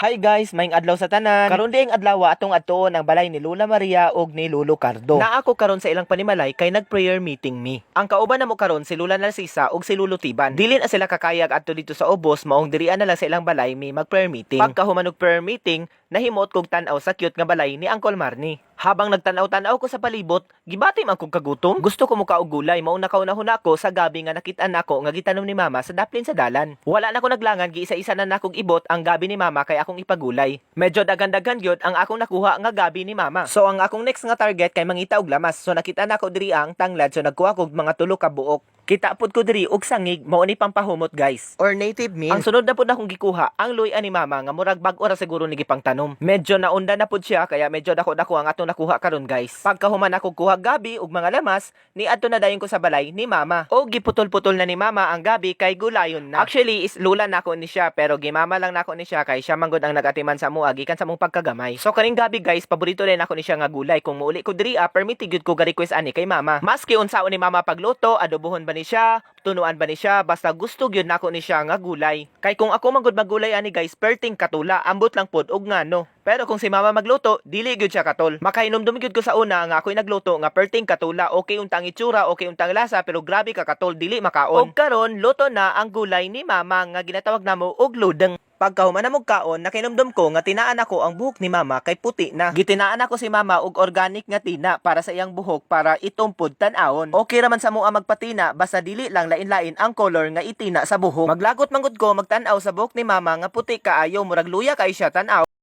Hi guys, maing adlaw sa tanan. Karon diing adlaw atong atuon ang balay ni Lola Maria ug ni Lolo Cardo. Na ako karon sa ilang panimalay kay nag-prayer meeting mi. Ang kauban namo karon si Lola Narcisa ug si Lolo Tiban. Dili na sila kakayag adto dito sa ubos maong dirian na lang sa ilang balay mi mag-prayer meeting. Pagkahuman og prayer meeting, nahimot kog tan-aw sa cute nga balay ni Uncle Marnie. Habang nagtanaw-tanaw ko sa palibot, gibati man kog kagutom. Gusto ko muka og gulay, mao nakaunahon ako sa gabi nga nakit-an nako nga gitanom ni mama sa daplin sa dalan. Wala na ko naglangan giisa-isa na nakog ibot ang gabi ni mama kay akong ipagulay. Medyo dagan-dagan gyud ang akong nakuha nga gabi ni mama. So ang akong next nga target kay mangita og lamas. So nakita nako diri ang tanglad so nagkuha kog mga tulo ka buok. Kita pud ko diri og sangig mao ni pampahumot guys or native meal. Ang sunod na pud akong gikuha ang luy ani mama nga murag bag ora siguro ni gipangtanom. Medyo naunda na pud siya kaya medyo dako dako ang atong nakuha karon guys. Pagkahuman ako kuha gabi ug mga lamas ni adto na dayon ko sa balay ni mama. O giputol-putol na ni mama ang gabi kay gulayon na. Actually is lula nako ni siya pero gimama lang nako ni siya kay siya manggod ang nagatiman sa mua gikan sa mong pagkagamay. So kaning gabi guys paborito rin ako ni siya nga gulay kung muuli ko diri ah, permit gyud ko ga request ani kay mama. Maski unsaon ni mama pagluto, adobohon ba ni siya, tunuan ba ni siya, basta gusto gyud nako ni siya nga gulay. Kay kung ako manggod maggulay ani guys, perting katula, ambot lang pod og ngano. Pero kung si mama magluto, dili gyud siya katol. Makainom gyud ko sa una nga ako'y nagluto nga perting katula, okay untang itsura, okay untang lasa, pero grabe ka katol, dili makaon. Og karon luto na ang gulay ni mama nga ginatawag namo og ludeng. Pagkahuman na mong kaon, nakinomdom ko nga tinaan ako ang buhok ni mama kay puti na. Gitinaan ako si mama og organic nga tina para sa iyang buhok para itumpod tan-awon. Okay raman sa mua magpatina basta dili lang lain-lain ang color nga itina sa buhok. Maglagot manggod ko magtan-aw sa buhok ni mama nga puti kaayo murag luya kay siya tan-aw.